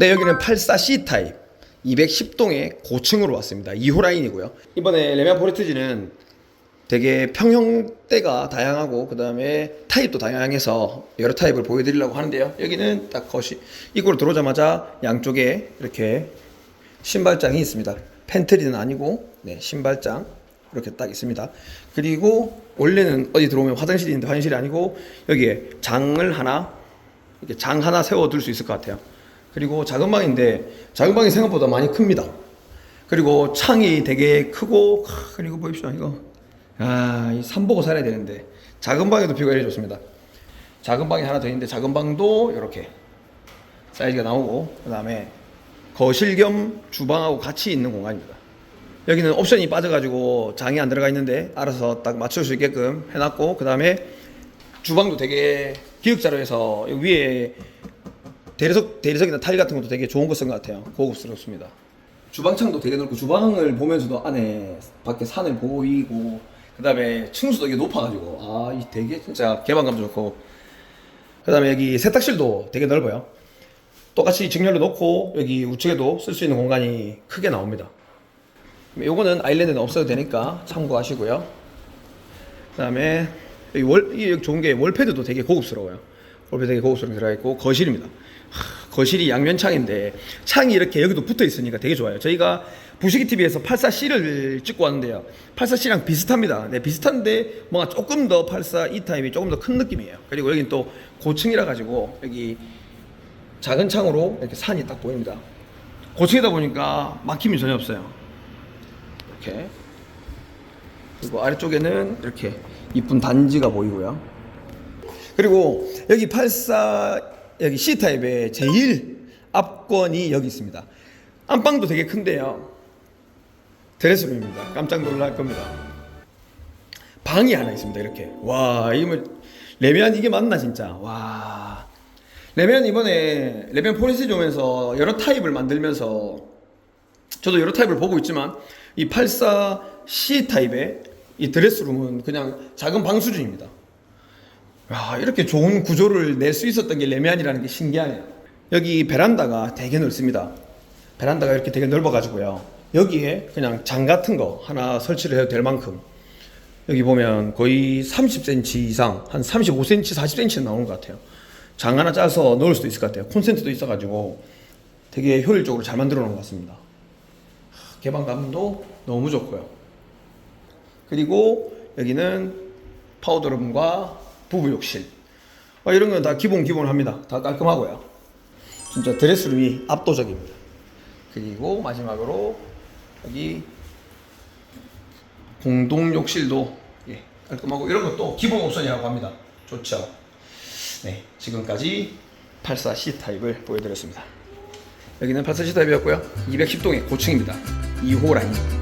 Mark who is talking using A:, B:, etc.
A: 네, 여기는 84C 타입 210동의 고층으로 왔습니다. 2호 라인이고요. 이번에 레미안 포레트지는 되게 평형대가 다양하고 그 다음에 타입도 다양해서 여러 타입을 보여드리려고 하는데요. 여기는 딱 거시 입구로 들어오자마자 양쪽에 이렇게 신발장이 있습니다. 팬트리는 아니고 네, 신발장 이렇게 딱 있습니다. 그리고 원래는 어디 들어오면 화장실이 있는데 화장실이 아니고 여기에 장을 하나 이렇게 장 하나 세워둘 수 있을 것 같아요. 그리고 작은 방인데 작은 방이 생각보다 많이 큽니다. 그리고 창이 되게 크고 크, 그리고 보십시오 이거 아이 산 보고 살아야 되는데 작은 방에도 뷰가 이렇게 좋습니다. 작은 방이 하나 더 있는데 작은 방도 이렇게 사이즈가 나오고 그 다음에 거실 겸 주방하고 같이 있는 공간입니다. 여기는 옵션이 빠져가지고 장이 안 들어가 있는데 알아서 딱 맞출 수 있게끔 해놨고 그 다음에 주방도 되게 기역자로 해서 위에 대리석 대리석이나 타일 같은 것도 되게 좋은 거 쓴 것 같아요. 고급스럽습니다. 주방창도 되게 넓고 주방을 보면서도 안에 밖에 산을 보이고 그다음에 층수도 이게 높아가지고 아이 되게 진짜 개방감 도 좋고 그다음에 여기 세탁실도 되게 넓어요. 똑같이 직렬로 놓고 여기 우측에도 쓸 수 있는 공간이 크게 나옵니다. 요거는 아일랜드는 없어도 되니까 참고하시고요. 그다음에 여기 월 이게 좋은 게 월패드도 되게 고급스러워요. 되게 고급스럽게 들어가 있고 거실입니다. 하, 거실이 양면 창인데 창이 이렇게 여기도 붙어 있으니까 되게 좋아요. 저희가 부시기 TV에서 84C를 찍고 왔는데요. 84C랑 비슷합니다. 네, 비슷한데 뭔가 조금 더 84E 타입이 조금 더 큰 느낌이에요. 그리고 여긴 또 고층이라 가지고 여기 작은 창으로 이렇게 산이 딱 보입니다. 고층이다 보니까 막힘이 전혀 없어요. 이렇게 그리고 아래쪽에는 이렇게 이쁜 단지가 보이고요. 그리고 여기 84 여기 C 타입의 제일 앞권이 여기 있습니다. 안방도 되게 큰데요. 드레스룸입니다. 깜짝 놀랄 겁니다. 방이 하나 있습니다. 이렇게 와 이거 뭐 레미안 이게 맞나 진짜 와 레미안 이번에 레미안 포리시즈 오면서 여러 타입을 만들면서 저도 여러 타입을 보고 있지만 이 84C 타입의 이 드레스룸은 그냥 작은 방 수준입니다. 야, 이렇게 좋은 구조를 낼 수 있었던 게 레미안이라는 게 신기하네요. 여기 베란다가 되게 넓습니다. 베란다가 이렇게 되게 넓어가지고요. 여기에 그냥 장 같은 거 하나 설치를 해도 될 만큼 여기 보면 거의 30cm 이상, 한 35cm, 40cm 나오는 것 같아요. 장 하나 짜서 넣을 수도 있을 것 같아요. 콘센트도 있어가지고 되게 효율적으로 잘 만들어 놓은 것 같습니다. 개방감도 너무 좋고요. 그리고 여기는 파우더룸과 부부 욕실. 어, 이런 건 다 기본 기본 합니다. 다 깔끔하고요. 진짜 드레스룸이 압도적입니다. 그리고 마지막으로 여기 공동 욕실도 예, 깔끔하고 이런 것도 기본 옵션이라고 합니다. 좋죠. 네, 지금까지 84C 타입을 보여드렸습니다. 여기는 84C 타입이었고요. 210동의 고층입니다. 2호 라인.